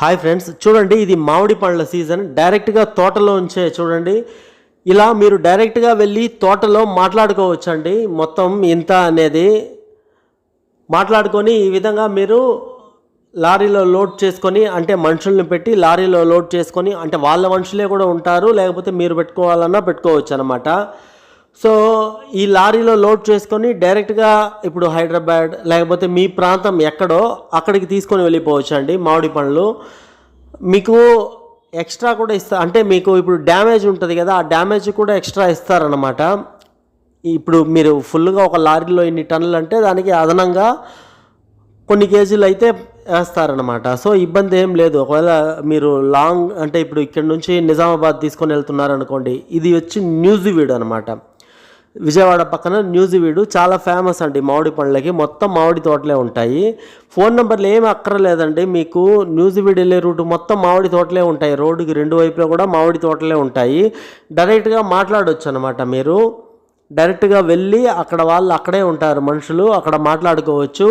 Hi friends చూడండి ఇది మామిడి పండ్ల సీజన్. డైరెక్ట్గా తోటలో ఉంచే చూడండి. ఇలా మీరు డైరెక్ట్గా వెళ్ళి తోటలో మాట్లాడుకోవచ్చండి. మొత్తం ఇంత అనేది మాట్లాడుకొని ఈ విధంగా మీరు లారీలో లోడ్ చేసుకొని అంటే మనుషుల్ని పెట్టి లారీలో లోడ్ చేసుకొని అంటే వాళ్ళ మనుషులే కూడా ఉంటారు. లేకపోతే మీరు పెట్టుకోవాలన్నా పెట్టుకోవచ్చు అనమాట సో ఈ లారీలో లోడ్ చేసుకొని డైరెక్ట్గా ఇప్పుడు హైదరాబాద్ లేకపోతే మీ ప్రాంతం ఎక్కడో అక్కడికి తీసుకొని వెళ్ళిపోవచ్చు అండి మామిడి పండ్లు. మీకు ఎక్స్ట్రా కూడా ఇస్తా అంటే మీకు ఇప్పుడు డ్యామేజ్ ఉంటుంది కదా ఆ డ్యామేజ్ కూడా ఎక్స్ట్రా ఇస్తారనమాట ఇప్పుడు మీరు ఫుల్గా ఒక లారీలో ఇన్ని టన్నులు అంటే దానికి అదనంగా కొన్ని కేజీలు అయితే వేస్తారనమాట సో ఇబ్బంది ఏం లేదు. ఒకవేళ మీరు లాంగ్ అంటే ఇప్పుడు ఇక్కడ నుంచి నిజామాబాద్ తీసుకొని వెళ్తున్నారనుకోండి ఇది వచ్చి న్యూజివీడ్ అనమాట విజయవాడ పక్కన న్యూజివీడు చాలా ఫేమస్ అండి మామిడి పండ్లకి. మొత్తం మామిడి తోటలే ఉంటాయి. ఫోన్ నెంబర్లు ఏమి అక్కర్లేదండి. మీకు న్యూజివీడ్ వెళ్ళే రూట్ మొత్తం మామిడి తోటలే ఉంటాయి. రోడ్డుకి రెండు వైపులా కూడా మామిడి తోటలే ఉంటాయి. డైరెక్ట్గా మాట్లాడవచ్చు అనమాట మీరు. డైరెక్ట్గా వెళ్ళి అక్కడ వాళ్ళు అక్కడే ఉంటారు మనుషులు. అక్కడ మాట్లాడుకోవచ్చు.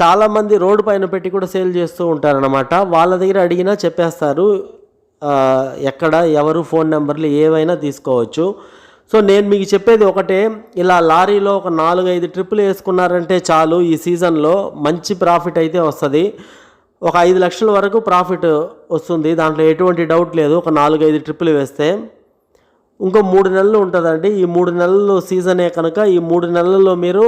చాలామంది రోడ్డు పైన పెట్టి కూడా సేల్ చేస్తూ ఉంటారనమాట వాళ్ళ దగ్గర అడిగినా చెప్పేస్తారు. ఎక్కడ ఎవరు ఫోన్ నెంబర్లు ఏవైనా తీసుకోవచ్చు. సో నేను మీకు చెప్పేది ఒకటే ఇలా లారీలో ఒక నాలుగు ఐదు ట్రిప్పులు వేసుకున్నారంటే చాలు ఈ సీజన్లో మంచి ప్రాఫిట్ అయితే వస్తుంది. ఒక ఐదు లక్షల వరకు ప్రాఫిట్ వస్తుంది దాంట్లో ఎటువంటి డౌట్ లేదు ఒక నాలుగు ఐదు ట్రిప్పులు వేస్తే. ఇంకో మూడు నెలలు ఉంటుందండి ఈ మూడు నెలలు సీజనే కనుక ఈ మూడు నెలల్లో మీరు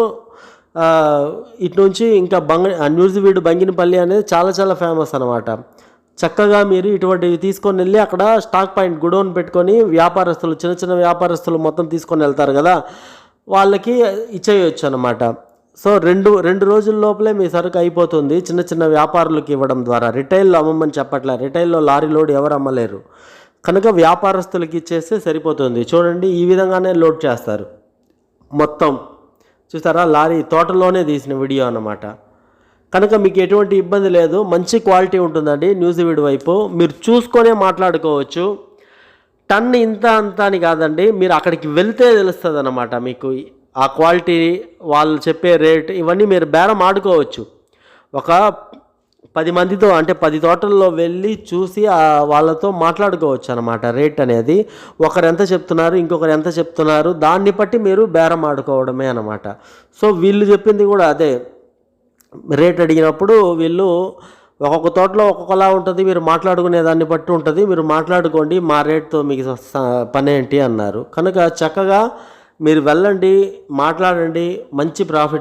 ఇటు నుంచి ఇంకా బంగ న్యూజివీడు బంగినపల్లి అనేది చాలా చాలా ఫేమస్ అనమాట చక్కగా మీరు ఇటువంటివి తీసుకొని వెళ్ళి అక్కడ స్టాక్ పాయింట్ గుడౌన్ పెట్టుకొని వ్యాపారస్తులు చిన్న చిన్న వ్యాపారస్తులు మొత్తం తీసుకొని వెళ్తారు కదా వాళ్ళకి ఇచ్చేయచ్చు అనమాట సో రెండు రెండు రోజుల లోపలే మీ సరుకు అయిపోతుంది. చిన్న చిన్న వ్యాపారులకు ఇవ్వడం ద్వారా. రిటైల్లో అమ్మమని చెప్పట్లే. రిటైల్లో లారీ లోడ్ ఎవరు అమ్మలేరు. కనుక వ్యాపారస్తులకి ఇచ్చేస్తే సరిపోతుంది. చూడండి ఈ విధంగానే లోడ్ చేస్తారు. మొత్తం. చూస్తారా? లారీ తోటలోనే తీసిన వీడియో అన్నమాట. కనుక మీకు ఎటువంటి ఇబ్బంది లేదు మంచి క్వాలిటీ ఉంటుందండి న్యూజివీడ్ వైపు. మీరు చూసుకొనే మాట్లాడుకోవచ్చు. టన్ ఇంత అంత అని కాదండి మీరు అక్కడికి వెళ్తే తెలుస్తుంది అనమాట మీకు. ఆ క్వాలిటీ వాళ్ళు చెప్పే రేట్ ఇవన్నీ మీరు బేరం ఆడుకోవచ్చు. ఒక పది మందితో అంటే పది తోటల్లో వెళ్ళి చూసి వాళ్ళతో మాట్లాడుకోవచ్చు అనమాట రేట్ అనేది. ఒకరు ఎంత చెప్తున్నారు ఇంకొకరు ఎంత చెప్తున్నారు దాన్ని బట్టి మీరు బేరం ఆడుకోవడమే అనమాట సో వీళ్ళు చెప్పింది కూడా అదే. రేట్ అడిగినప్పుడు వీళ్ళు ఒక్కొక్క తోటలో ఒక్కొక్కలా ఉంటుంది మీరు మాట్లాడుకునే దాన్ని బట్టి ఉంటుంది మీరు మాట్లాడుకోండి మా రేట్తో మీకు పని ఏంటి అన్నారు. కనుక చక్కగా మీరు వెళ్ళండి మాట్లాడండి మంచి ప్రాఫిట్